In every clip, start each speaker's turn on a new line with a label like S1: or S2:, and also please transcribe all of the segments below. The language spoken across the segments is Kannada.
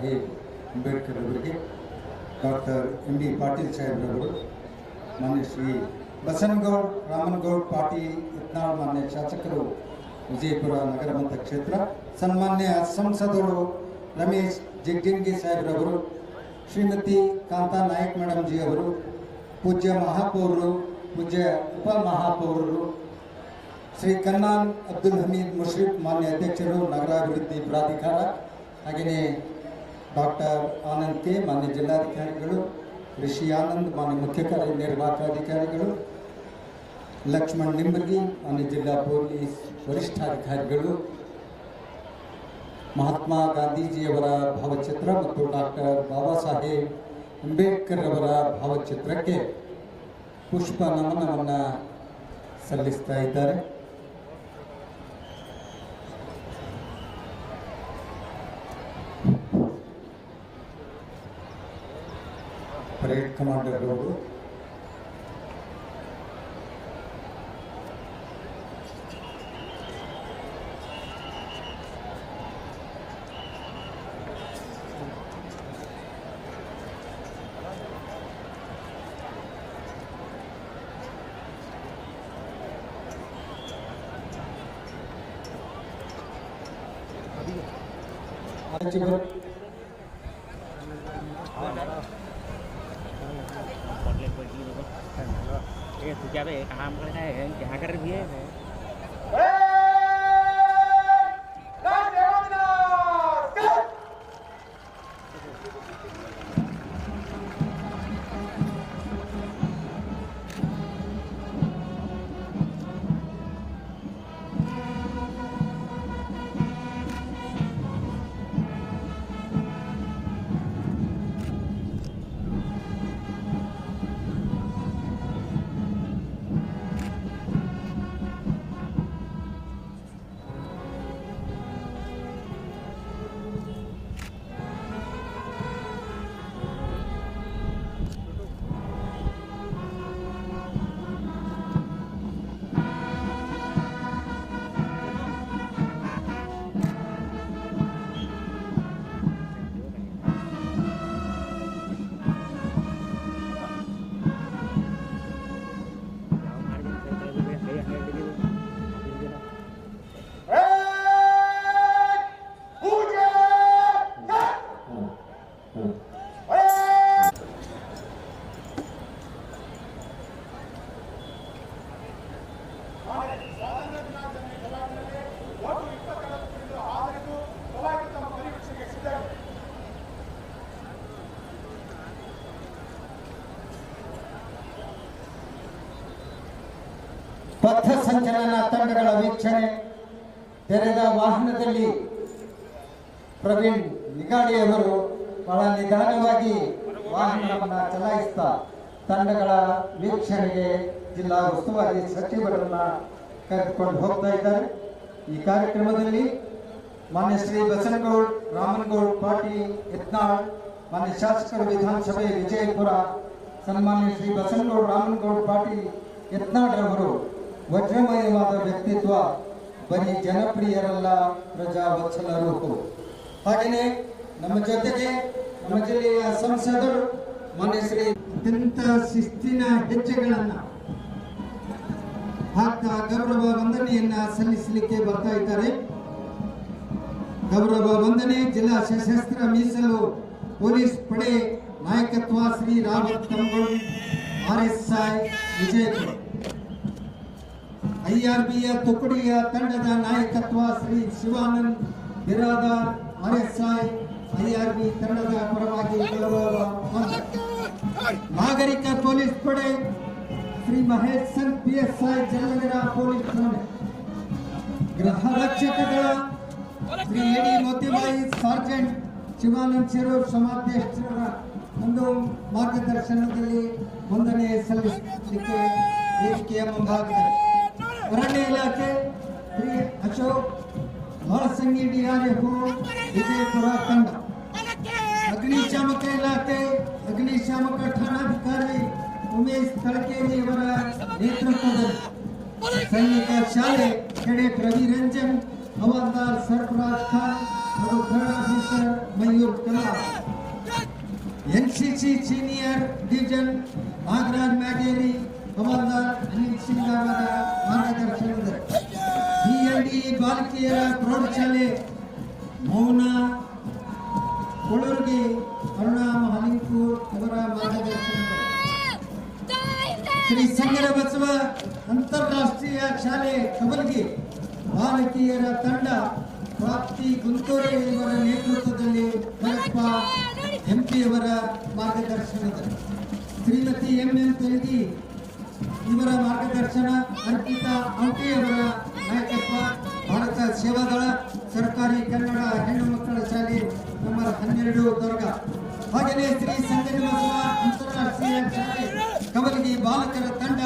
S1: ಸಾಹೇಬ್ ಅಂಬೇಡ್ಕರ್ ಅವರಿಗೆ ಡಾಕ್ಟರ್ ಎಂ ಬಿ ಪಾಟೀಲ್ ಸಾಹೇಬ್ರವರು ಮಾನ್ಯ ಶ್ರೀ ಬಸನಗೌಡ್ ರಾಮನಗೌಡ್ ಪಾಟೀಲ್ ಯತ್ನಾಳ್ ಮಾನ್ಯ ಶಾಸಕರು ವಿಜಯಪುರ ನಗರ ಮತಕ್ಷೇತ್ರ ಸನ್ಮಾನ್ಯ ಸಂಸದರು ರಮೇಶ್ ಜಗ್ಜಿಂಗಿ ಸಾಹೇಬ್ರವರು ಶ್ರೀಮತಿ ಕಾಂತಾ ನಾಯಕ್ ಮೇಡಮ್ ಜಿ ಅವರು, ಪೂಜ್ಯ ಮಹಾಪೌರರು, ಪೂಜ್ಯ ಉಪ ಮಹಾಪೌರರು, ಶ್ರೀ ಕನ್ನಾನ್ ಅಬ್ದುಲ್ ಹಮೀದ್ ಮುಷೀಫ್ ಮಾನ್ಯ ಅಧ್ಯಕ್ಷರು, ನಗರಾಭಿವೃದ್ಧಿ ಪ್ರಾಧಿಕಾರ, ಹಾಗೆಯೇ ಡಾಕ್ಟರ್ ಆನಂದ್ ಕೆ, ಮಾನ್ಯ ಜಿಲ್ಲಾಧಿಕಾರಿಗಳು ಋಷಿ ಆನಂದ್, ಮಾನ್ಯ ಮುಖ್ಯ ಕಾರ್ಯನಿರ್ವಾಹಕ ಅಧಿಕಾರಿಗಳು ಲಕ್ಷ್ಮಣ್ ನಿಂಬರ್ಗಿ, ಮಾನ್ಯ ಜಿಲ್ಲಾ ಪೊಲೀಸ್ ವರಿಷ್ಠಾಧಿಕಾರಿಗಳು, ಮಹಾತ್ಮ ಗಾಂಧೀಜಿಯವರ ಭಾವಚಿತ್ರ ಮತ್ತು ಡಾಕ್ಟರ್ ಬಾಬಾ ಸಾಹೇಬ್ ಅಂಬೇಡ್ಕರ್ ಅವರ ಭಾವಚಿತ್ರಕ್ಕೆ ಪುಷ್ಪ ನಮನವನ್ನು ಸಲ್ಲಿಸ್ತಾ ಇದ್ದಾರೆ. Brigade Commander Dodo. Thank you.
S2: ये तू क्या बे काम कर रहा है क्या कर रही है
S1: ಸಂಚಲನ ತಂಡಗಳ ವೀಕ್ಷಣೆ, ತೆರೆದ ವಾಹನದಲ್ಲಿ ಪ್ರವೀಣ್ ನಿಗಾಡಿಯವರು ಬಹಳ ನಿಧಾನವಾಗಿ ವಾಹನವನ್ನು ಚಲಾಯಿಸ್ತಾ ತಂಡಗಳ ವೀಕ್ಷಣೆಗೆ ಜಿಲ್ಲಾ ಉಸ್ತುವಾರಿ ಸಚಿವರನ್ನ ಕರೆದುಕೊಂಡು ಹೋಗ್ತಾ ಇದ್ದಾರೆ. ಈ ಕಾರ್ಯಕ್ರಮದಲ್ಲಿ ಮಾನ್ಯ ಶ್ರೀ ಬಸನಗೌಡ್, ರಾಮನಗೌಡ್, ಪಾಟೀಲ್, ಯತ್ನಾಳ್, ಮಾನ್ಯ ಶಾಸಕರು ವಿಧಾನಸಭೆ, ವಿಜಯಪುರ, ಸನ್ಮಾನ್ಯ ಶ್ರೀ ಬಸನಗೌಡ್, ರಾಮನಗೌಡ್, ಪಾಟೀಲ್ ಯತ್ನಾಳ್ರವರು ವಜ್ರಮಯವಾದ ವ್ಯಕ್ತಿತ್ವ ಬರೀ ಜನಪ್ರಿಯರಲ್ಲ ಪ್ರಜಾವತ್ಸಲರು. ಹಾಗೆಯೇ ನಮ್ಮ ಜೊತೆಗೆ ನಮ್ಮ ಜಿಲ್ಲೆಯ ಸಂಸದರು ಮಾನ್ಯ ಶ್ರೀ ಅತ್ಯಂತ ಶಿಸ್ತಿನ ಹೆಜ್ಜೆಗಳನ್ನ ಹಾಕ್ತಾ ಗೌರವ ವಂದನೆಯನ್ನ ಸಲ್ಲಿಸಲಿಕ್ಕೆ ಬರ್ತಾ ಇದ್ದಾರೆ. ಗೌರವ ವಂದನೆ ಜಿಲ್ಲಾ ಸಶಸ್ತ್ರ ಮೀಸಲು ಪೊಲೀಸ್ ಪಡೆ ನಾಯಕತ್ವ Shri Rawat R S I ಐಆರ್ಬಿಯ ತುಕಡಿಯ ತಂಡದ ನಾಯಕತ್ವ Shri Shivanand Biradar R S I IRB ತಂಡದ ಪರವಾಗಿ. ನಾಗರಿಕ ಪೊಲೀಸ್ ಪಡೆ Shri Mahesh Sangh P S I Jalanagar police ಠಾಣೆ ಗೃಹ ರಕ್ಷಕ ದಳ ಶ್ರೀ ಎಡಿ ಮೋತಿಬಾಯಿ, ಸಾರ್ಜೆಂಟ್ ಶಿವಾನಂದ್ ಶಿರೂರ್ ಸಮಾಧ್ಯಕ್ಷರ ಒಂದು ಮಾರ್ಗದರ್ಶನದಲ್ಲಿ ವಂದನೆ ಸಲ್ಲಿಸಲಿಕ್ಕೆ ವೇದಿಕೆಯ ಮುಂಭಾಗದಲ್ಲಿ ಅರಣ್ಯ ಇಲಾಖೆ ಶ್ರೀ ಅಶೋಕ್ ಬಾಳಸಂಗಿ ಡಿಆರ್ಎಫ್ ವಿಜಯಪುರ ತಂಡ ಅಗ್ನಿಶಾಮಕ ಇಲಾಖೆ ಅಗ್ನಿಶಾಮಕ ಠಾಣಾಧಿಕಾರಿ ಉಮೇಶ್ ತಳಕೇರಿ ಅವರ ನೇತೃತ್ವದಲ್ಲಿ ಸೈನಿಕ ಶಾಲೆ ಕೆಡೆಟ್ ರವಿ ರಂಜನ್ ಹವಾಲ್ದಾರ್ ಸರ್ಫರಾಜ್ ಖಾನ್ ಹಾಗೂ third officer Mayur Kalar NCC senior division Nagaraj Myageri havildar Anil Singh ಅವರ ಮಾರ್ಗದರ್ಶನದಲ್ಲಿ ಬಿಎಲ್ಡಿ ಬಾಲಕಿಯರ ಪ್ರೌಢಶಾಲೆ ಮೌನ, ಕೊಳೂರಿಗೆ ಅರುಣಾ ಮಹಾಲಿಂಗಪುರ್ ಅವರ ಮಾರ್ಗದರ್ಶನದಲ್ಲಿ. ಶ್ರೀ ಸಂಗರ ಬಸವ ಅಂತಾರಾಷ್ಟ್ರೀಯ ಶಾಲೆ ಕಬಲ್ಗಿ ಬಾಲಕಿಯರ ತಂಡ ಪ್ರಾಪ್ತಿ ಗುಂತೂರು ಇವರ ನೇತೃತ್ವದಲ್ಲಿ ಭರಪ್ಪ ಎಂಪಿಯವರ ಮಾರ್ಗದರ್ಶನದಲ್ಲಿ. ಶ್ರೀಮತಿ ಎಂ ಎಂ ತೆಲಗಿ ಇವರ ಮಾರ್ಗದರ್ಶನ ಅಂಕಿತ ಅವರ ನಾಯಕತ್ವ ಭಾರತ ಸೇವಾದಳ ಸರ್ಕಾರಿ ಕನ್ನಡ ಹೆಣ್ಣು ಮಕ್ಕಳ ಶಾಲೆ ನಂಬರ್ ಹನ್ನೆರಡು ದುರ್ಗ. ಹಾಗೆಯೇ ಶ್ರೀ ಬಸವ ಅಂತಾರಾಷ್ಟ್ರೀಯ ಶಾಲೆ, ಕವಲಿಗೆ ಬಾಲಕರ ತಂಡ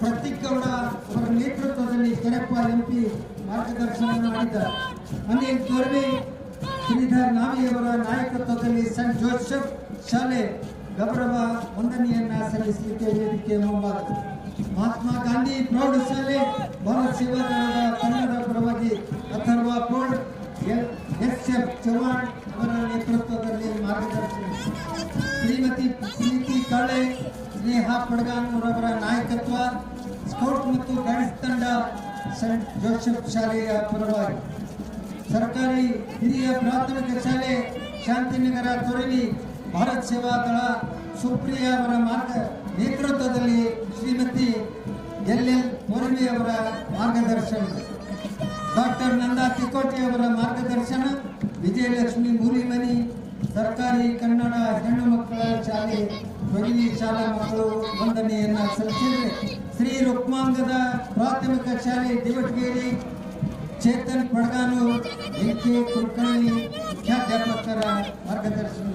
S1: ಪ್ರತೀಕ್ ಗೌಡ ಅವರ ನೇತೃತ್ವದಲ್ಲಿ ಕೆರಪ್ಪ ಎಂಪಿ ಮಾರ್ಗದರ್ಶನ ಮಾಡಿದ್ದಾರೆ. ಅನಿಲ್ ತೋರ್ವೆ ಶ್ರೀಧರ್ ನಾವಿಯವರ ನಾಯಕತ್ವದಲ್ಲಿ ಸೆಂಟ್ ಜೋಸೆಫ್ ಶಾಲೆ ಗೌರವ ವಂದನೆಯನ್ನ ಸಲ್ಲಿಸಲಿಕ್ಕೆ ವೇದಿಕೆ ಮುಂಭಾಗ ಮಹಾತ್ಮ ಗಾಂಧಿ ಪ್ರೌಢ ಶಾಲೆ ಭಾರತ ಸೇವಾ ದಳದ ಕನ್ನಡ ಪರವಾಗಿ ಅಥರ್ವ ಪ್ರೌಢ ಎಸ್ ಎಫ್ ಚವ್ಹಾಣ್ ಅವರ ನೇತೃತ್ವದಲ್ಲಿ ಮಾರ್ಗದರ್ಶನ. ಶ್ರೀಮತಿ ಪ್ರೀತಿ ಕಾಳೆ, ಸ್ನೇಹ ಪಡಗಾನ್ವರವರ ನಾಯಕತ್ವ, ಸ್ಕೌಟ್ ಮತ್ತು ಗೈಡ್ಸ್ ತಂಡ ಸೆಂಟ್ ಜೋಸೆಫ್ ಶಾಲೆಯ ಪರವಾಗಿ. ಸರ್ಕಾರಿ ಹಿರಿಯ ಪ್ರಾಥಮಿಕ ಶಾಲೆ ಶಾಂತಿನಗರ ತೊರವಿ ಭಾರತ್ ಸೇವಾ ದಳ ಸುಪ್ರಿಯ ಅವರ ಮಾರ್ಗ ನೇತೃತ್ವದಲ್ಲಿ ಶ್ರೀಮತಿ ಎಲ್ ಎಲ್ ಅವರ ಮಾರ್ಗದರ್ಶನ, ಡಾಕ್ಟರ್ ನಂದಾ ತಿಕೋಟಿ ಅವರ ಮಾರ್ಗದರ್ಶನ, ವಿಜಯಲಕ್ಷ್ಮಿ ಮೂಲಿಮನಿ ಸರ್ಕಾರಿ ಕನ್ನಡ ಹೆಣ್ಣು ಮಕ್ಕಳ ಶಾಲೆ ತೊರವಿ ಶಾಲಾ ಮಕ್ಕಳು ವಂದನೆಯನ್ನ ಸಲ್ಲಿಸಿದರೆ ಶ್ರೀ ರುಕ್ಮಾಂಗದ ಪ್ರಾಥಮಿಕ ಶಾಲೆ ದಿವಟಗೇರಿ, ಚೇತನ್ ಪಡ್ಗಾನು ಎಂಕೆ ಕುಲಕರ್ಣಿ ಮುಖ್ಯಾಧ್ಯಾಪಕರ ಮಾರ್ಗದರ್ಶನ.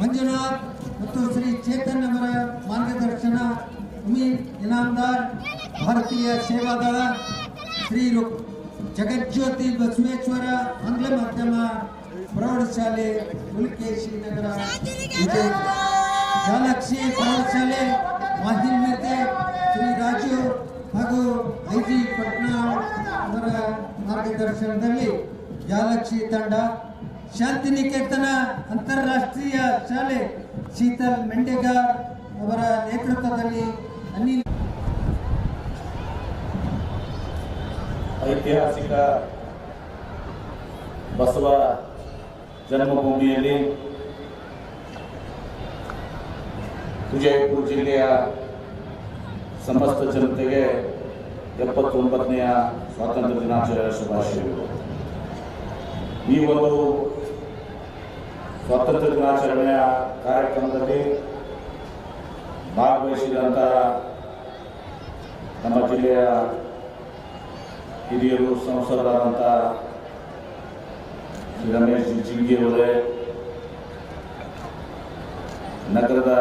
S1: ಮಂಜುನಾಥ್ ಮತ್ತು ಶ್ರೀ ಚೇತನ್ ಅವರ ಮಾರ್ಗದರ್ಶನ ಇನಾಮದಾರ್ ಭಾರತೀಯ ಸೇವಾದಳ ಶ್ರೀ ಜಗಜ್ಯೋತಿ ಬಸವೇಶ್ವರ ಆಂಗ್ಲ ಮಾಧ್ಯಮ ಪ್ರೌಢಶಾಲೆ ಉಲ್ಕೇಶಿ ನಗರ ಜಾಲಕ್ಷಿ ಪ್ರೌಢಶಾಲೆ ಮಾಹಿನ್ಯತೆ ಶ್ರೀ ರಾಜು ಹಾಗೂ ಐ ಜಿ ಪಟ್ನಾ ಅವರ ಮಾರ್ಗದರ್ಶನದಲ್ಲಿ ಜಾಲಕ್ಷಿ ತಂಡ. ಶಾಂತಿನಿಕೇತನ ಅಂತಾರಾಷ್ಟ್ರೀಯ ಶಾಲೆ ಶೀತಲ್ ಮೆಂಟೆಗಾರ್ ಅವರ ನೇತೃತ್ವದಲ್ಲಿ ಅನಿಲ್
S3: ಐತಿಹಾಸಿಕ ಬಸವ ಜನ್ಮಭೂಮಿಯಲ್ಲಿ ವಿಜಯಪುರ ಜಿಲ್ಲೆಯ ಸಮಸ್ತ ಜನತೆಗೆ ಎಪ್ಪತ್ತೊಂಬತ್ತನೆಯ ಸ್ವಾತಂತ್ರ್ಯ ದಿನಾಚರಣೆಯ ಶುಭಾಶಯಗಳು. ಈ ಒಂದು ಸ್ವಾತಂತ್ರ್ಯ ದಿನಾಚರಣೆಯ ಕಾರ್ಯಕ್ರಮದಲ್ಲಿ ಭಾಗವಹಿಸಿದಂಥ ನಮ್ಮ ಜಿಲ್ಲೆಯ ಹಿರಿಯರು ಸಂಸದರಾದಂಥ ಶ್ರೀ ರಮೇಶ್ ಜಿಂಗಿ ನಗರದ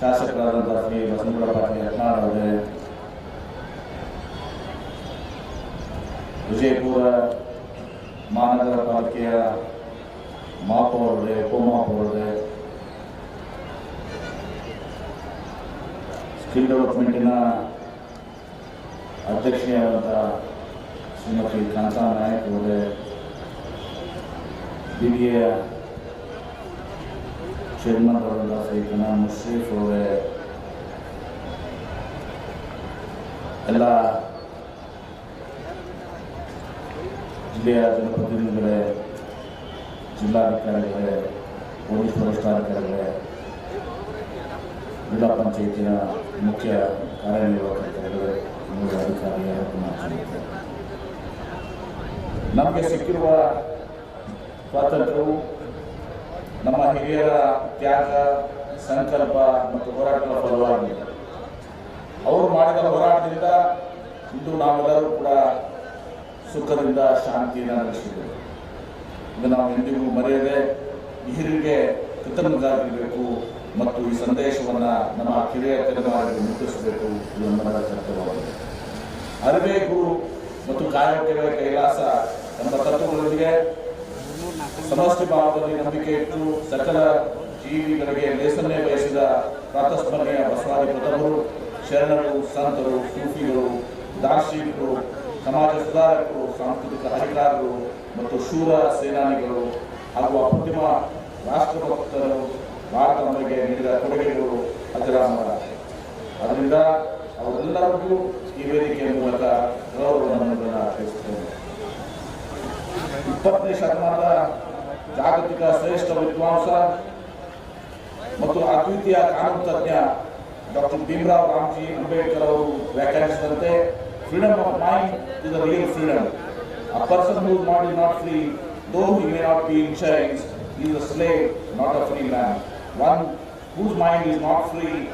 S3: ಶಾಸಕರಾದಂಥ ಶ್ರೀ ಬಸವನಗೌಡ ಪಾಟೀಲ್ ಯತ್ನಾಳ್ ವಿಜಯಪುರ ಮಹಾನಗರ ಪಾಲಿಕೆಯ ಮಹಾಪೌರ ಅವರೇ ಸ್ಕಿಲ್ ಡೆವಲಪ್ಮೆಂಟಿನ ಅಧ್ಯಕ್ಷೆಯಾದಂಥ ಶ್ರೀಮತಿ ಕಾಂತಾ ನಾಯಕ್ ಅವರೇ ಬಿ ಬಿ ಎ ಚೇರ್ಮನ್ ಅವರಾದ ಸೈತನ ಮುಶ್ರೀಫ್ ಅವರೇ ಎಲ್ಲ ಜಿಲ್ಲೆಯ ಜನಪ್ರತಿನಿಧಿಗಳೇ ಜಿಲ್ಲಾಧಿಕಾರಿಗಳೇ ಪೊಲೀಸ್ ವರಿಷ್ಠಾಧಿಕಾರಿಗಳೇ, ಜಿಲ್ಲಾ ಪಂಚಾಯಿತಿಯ ಮುಖ್ಯ ಕಾರ್ಯನಿರ್ವಾಹಕರುಗಳೇ ಮೂಲ ಅಧಿಕಾರಿಯ ನಮಗೆ ಸಿಕ್ಕಿರುವ ಸ್ವಾತಂತ್ರ್ಯವು ನಮ್ಮ ಹಿರಿಯರ ತ್ಯಾಗ, ಸಂಕಲ್ಪ ಮತ್ತು ಹೋರಾಟದ ಫಲವಾಗಿದೆ. ಅವರು ಮಾಡಿದ ಹೋರಾಟದಿಂದ ಇಂದು ನಾವೆಲ್ಲರೂ ಕೂಡ ಸುಖದಿಂದ ಶಾಂತಿಯನ್ನು ನಡೆಸಿದ್ದೇವೆ ಇದು ನಾವು ಎಂದಿಗೂ ಮರೆಯದೆ ಈ ಹಿರಿಯರಿಗೆ ಕೃತಜ್ಞರಾಗಿರಬೇಕು ಮತ್ತು ಈ ಸಂದೇಶವನ್ನು ನಮ್ಮ ಕಿರಿಯ ತಲೆಮಾರಿಗೆ ಮುಟ್ಟಿಸಬೇಕು ಇದು ನಮ್ಮೆಲ್ಲರ ಕರ್ತವ್ಯವಾಗಿದೆ. ಅರಿವೇ ಗುರು ಮತ್ತು ಕಾರ್ಯಕ್ರಮ ಕೈಲಾಸ ನಮ್ಮ ತತ್ವಗಳೊಂದಿಗೆ ಸಮಷ್ಟಿ ಭಾವದಲ್ಲಿ ನಂಬಿಕೆ ಇಟ್ಟು ಸಕಲ ಜೀವಿಗಳಿಗೆ ಲೇಸನ್ನೇ ಬಯಸಿದ ಪ್ರಾತಸ್ಮರಣೆಯ ಬಸವಾದಿ ಪ್ರಥಮರು, ಶರಣರು, ಸಂತರು, ಸೂಫಿಗಳು, ದಾರ್ಶನಿಕರು, ಸಮಾಜ ಸುಧಾರಕರು, ಸಾಂಸ್ಕೃತಿಕ ಹರಿಕಾರರು ಮತ್ತು ಶೂರ ಸೇನಾನಿಗಳು ಹಾಗೂ ಅಪ್ರತಿಮ ರಾಷ್ಟ್ರಭಕ್ತರು ಭಾರತ ನಮಗೆ ನೀಡಿದ ಕೊಡುಗೆಗಳು ಅಜರಾಮರ ಅದರಿಂದ ಅವರೆಲ್ಲರಿಗೂ ಈ ವೇದಿಕೆಯ ಮೂಲಕ ಗೌರವವನ್ನು ಅರ್ಪಿಸುತ್ತೇನೆ ಇಪ್ಪತ್ತನೇ ಶತಮಾನದ ಜಾಗತಿಕ ಶ್ರೇಷ್ಠ ವಿದ್ವಾಂಸ ಮತ್ತು ಅದ್ವಿತೀಯ ಕಾನೂನು ತಜ್ಞ ಡಾಕ್ಟರ್ ಭೀಮರಾವ್ ರಾಮ್ಜಿ ಅಂಬೇಡ್ಕರ್ ಅವರು ವ್ಯಾಖ್ಯಾನಿಸಿದಂತೆ freedom of mind is the real freedom a person who not is not free though he may not be in chains is a slave not a free man one whose mind is not free,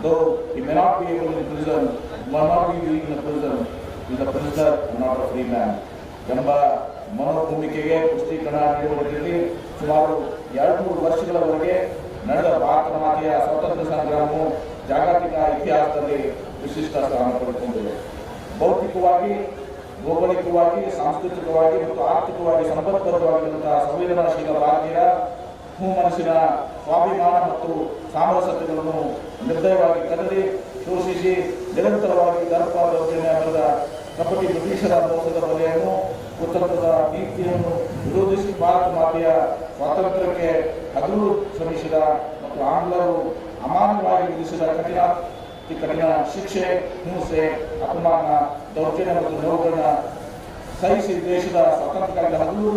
S3: though he may not be able in prison, may not be in a prison, is a prisoner not a free man. ಎಂಬ ಮನೋಭೂಮಿಕೆಗೆ ಪುಷ್ಟೀಕರಣ ನೀಡುವುದರಲ್ಲಿ ಸುಮಾರು ಎರಡು ಮೂರು ವರ್ಷಗಳವರೆಗೆ ನಡೆದ ಭಾರತ ಮಾತೆಯ ಸ್ವಾತಂತ್ರ್ಯ ಸಂಗ್ರಾಮವು ಜಾಗತಿಕ ಇತಿಹಾಸದಲ್ಲಿ ವಿಶಿಷ್ಟ ಸ್ಥಾನ ಪಡೆದುಕೊಂಡಿದೆ ಭೌತಿಕವಾಗಿ ಭೌಗೋಳಿಕವಾಗಿ, ಸಾಂಸ್ಕೃತಿಕವಾಗಿ ಮತ್ತು ಆರ್ಥಿಕವಾಗಿ ಸಂಪತ್ಬದ್ಧವಾಗಿರುವಂತಹ ಸಂವೇದನಾಶೀಲ ಭಾರತೀಯ ಮನಸ್ಸಿನ ಸ್ವಾಭಿಮಾನ ಮತ್ತು ಸಾಮರಸ್ಯತೆಗಳನ್ನು ನಿರ್ದಯವಾಗಿ ಕದಡಿ ಶೋಷಿಸಿ, ನಿರಂತರವಾಗಿ ದರ್ಪ ದೌರ್ಜನ್ಯದ ಕಪಟಿ ಬ್ರಿಟಿಷರ ಮೋಸದ ಬಲೆಯನ್ನು ಕುತಂತ್ರದ ನೀತಿಯನ್ನು ವಿರೋಧಿಸಿ ಭಾರತ ಮಾತೆಯ ಸ್ವಾತಂತ್ರ್ಯಕ್ಕೆ ಹಗಲು ಶ್ರಮಿಸಿದ ಮತ್ತು ಆಂಗ್ಲರು ಅಮಾನ್ಯವಾಗಿ ವಿಧಿಸಿದ ಕಠಿಣ ಕಠಿಣ ಶಿಕ್ಷೆ, ಹಿಂಸೆ ಅಪಮಾನ ದೌರ್ಜನ್ಯ ಮತ್ತು ನೋವುಗಳನ್ನ ಸಹಿಸಿ ದೇಶದ ಸ್ವಾತಂತ್ರ್ಯಕ್ಕಾಗಿ ಹಗಲು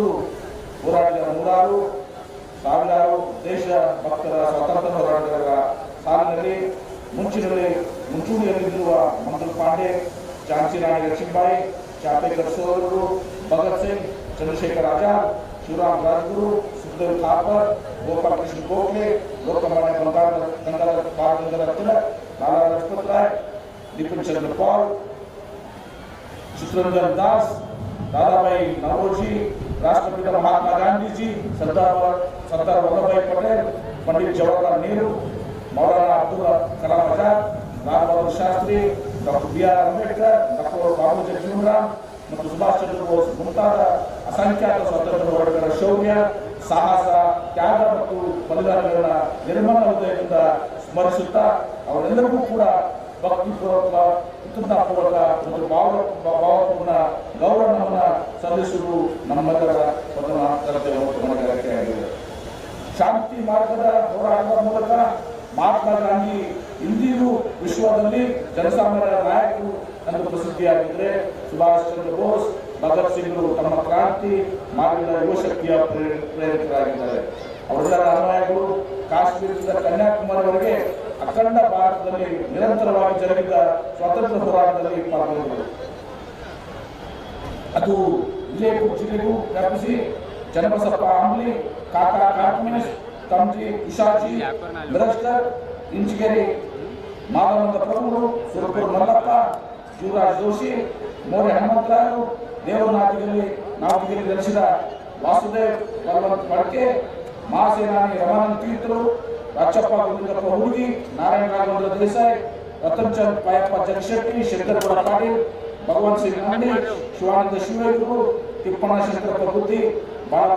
S3: ಹೋರಾಡಿದ ನೂರಾರು ಸಾವಿರಾರು ದೇಶ ಭಕ್ತರ ಸ್ವಾತಂತ್ರ್ಯ ಹೋರಾಟಗಾರರ ಸಾಲಿನಲ್ಲಿ ಮುಂಚಿನಲ್ಲಿ ಮುಂಚೂಣಿಯಲ್ಲಿರುವ ಮಂಗಲ್ ಪಾಂಡೆ ಝಾನ್ಸಿ ರಾಣಿ ಲಕ್ಷ್ಮೀಬಾಯಿ ಚಾಪೇಕರ್ ಸೋದರರು ಭಗತ್ ಸಿಂಗ್ ಚಂದ್ರಶೇಖರ್ ಆಜಾದ್ ಶಿವರಾಮ್ ರಾಜ್ಗುರು ಸುಖದೇವ್ ಥಾಪರ್ ಗೋಪಾಲ್ ಕೃಷ್ಣ ಗೋಖಲೆ ಲೋಕಮಾನ್ಯ ಬಂಗಾಳ ಗಂಗಾಧರ ಬಾಲ ಗಂಗಾಧರ ತಿಲಕ್ ಲಾಲಾ ಲಜಪತ್ ರಾಯ್ ಬಿಪಿನ್ ಚಂದ್ರ ಪಾಲ್ चित्ररंजन दास दादाभाई नवरोजी राष्ट्रपिता महात्मा गांधी जी सरदार सरदार वल्लभ भाई Patel Pandit Jawaharlal Nehru Maulana Abdul Kalam Azad Lal Bahadur Shastri doctor B R Ambedkar doctor Babu Jagjivanram ಮತ್ತು ಸುಭಾಷ್ ಚಂದ್ರ ಬೋಸ್ ಮುಂತಾದ ಅಸಂಖ್ಯಾತ ಸ್ವಾತಂತ್ರ್ಯ ಹೋರಾಟಗಾರರ ಶೌರ್ಯ ಸಾಹಸ ತ್ಯಾಗ ಮತ್ತು ಬಲಿದಾನಗಳನ್ನ ನಿರ್ಮಲ ಹೃದಯದಿಂದ ಸ್ಮರಿಸುತ್ತಾ ಅವರೆಲ್ಲರಿಗೂ ಕೂಡ ಭಕ್ತಿಪೂರ್ವಕ ಕೃತಜ್ಞತಾಪೂರ್ವಕ ಒಂದು ಭಾವ ಭಾವಪೂರ್ಣ ಗೌರವವನ್ನು ಸಲ್ಲಿಸುವುದು ನಮ್ಮೆಲ್ಲರ ಪ್ರಥಮ ಕರ್ತವ್ಯ ಮತ್ತು ಹೊಣೆಗಾರಿಕೆಯಾಗಿದೆ ಶಾಂತಿ ಮಾರ್ಗದ ಹೋರಾಟದ ಮೂಲಕ ಮಹಾತ್ಮ ಗಾಂಧಿ ಇಂದಿಗೂ ವಿಶ್ವದಲ್ಲಿ ಜನಸಾಮಾನ್ಯರ ನಾಯಕರು ಎಂದು ಪ್ರಸಿದ್ಧಿಯಾಗಿದ್ದರೆ ಸುಭಾಷ್ ಚಂದ್ರ ಬೋಸ್, ಭಗತ್ ಸಿಂಗ್ ತಮ್ಮ ಕ್ರಾಂತಿ ಮಾರ್ಗದ ಯುವಶಕ್ತಿಯ ಪ್ರೇರಿತರಾಗಿದ್ದಾರೆ ಅವರೆಲ್ಲರ ಅನ್ವಯಗಳು ಕಾಶ್ಮೀರದಿಂದ ಕನ್ಯಾಕುಮಾರಿವರೆಗೆ ಅಖಂಡ ಭಾರತದಲ್ಲಿ ನಿರಂತರವಾಗಿ ಜರುಗಿದ ಸ್ವಾತಂತ್ರ್ಯ ಹೋರಾಟದಲ್ಲಿ ಪಾಲ್ಗೊಂಡರು ಅದು ವಿಜಯಪುರ ಜಿಲ್ಲೆಗೂ ವ್ಯಾಪಿಸಿ ಚನ್ನಬಸಪ್ಪ ಅಂಬ್ಲಿ, ಕಾಕಾ ಕಾಟ್ಮಿಸ್ ತಮ್ಜಿ ಇಶಾಜಿ ಮಿರಸ್ಕರ್ ಇಂಚಿಗೆರೆ, ಮಾಧವಂತ ಪ್ರಭುಗಳು, ಸುರಪುರ ಮಲ್ಲಪ್ಪ ಶಿವರಾಜ್ ಜೋಶಿ, ಮೋರೆ ಹನುಮಂತರಾಯರು ದೇವನಾಥಗಿರಿ ನಾಥಗಿರಿ ನೆಲೆಸಿದ ವಾಸುದೇವ್ ಬಲವಂತ ಮಡಕೆ, ಮಹಾಸೇನಾನಿ ರಮಾನಂದ ತೀರ್ಥರು ರಾಚಪ್ಪ ಗುಂಡಪ್ಪ ಹುಡುಗಿ ನಾರಾಯಣ ರಾಘವೇಂದ್ರ ದೇಸಾಯಿ ರತನ್ ಚಂದ್ ಪಾಯಪ್ಪ ಜಗಶೆಟ್ಟಿ ಶಂಕರಗೌಡ ಪಾಟೀಲ್ ಭಗವಂತ ಸಿಂಗ್ ಅಂಗಡಿ ಶಿವಾನಂದ ಶಿವೇಗರು ತಿಪ್ಪಣ್ಣ ಶಂಕರಪ್ಪ ಬುದ್ಧಿ ಬಾಳ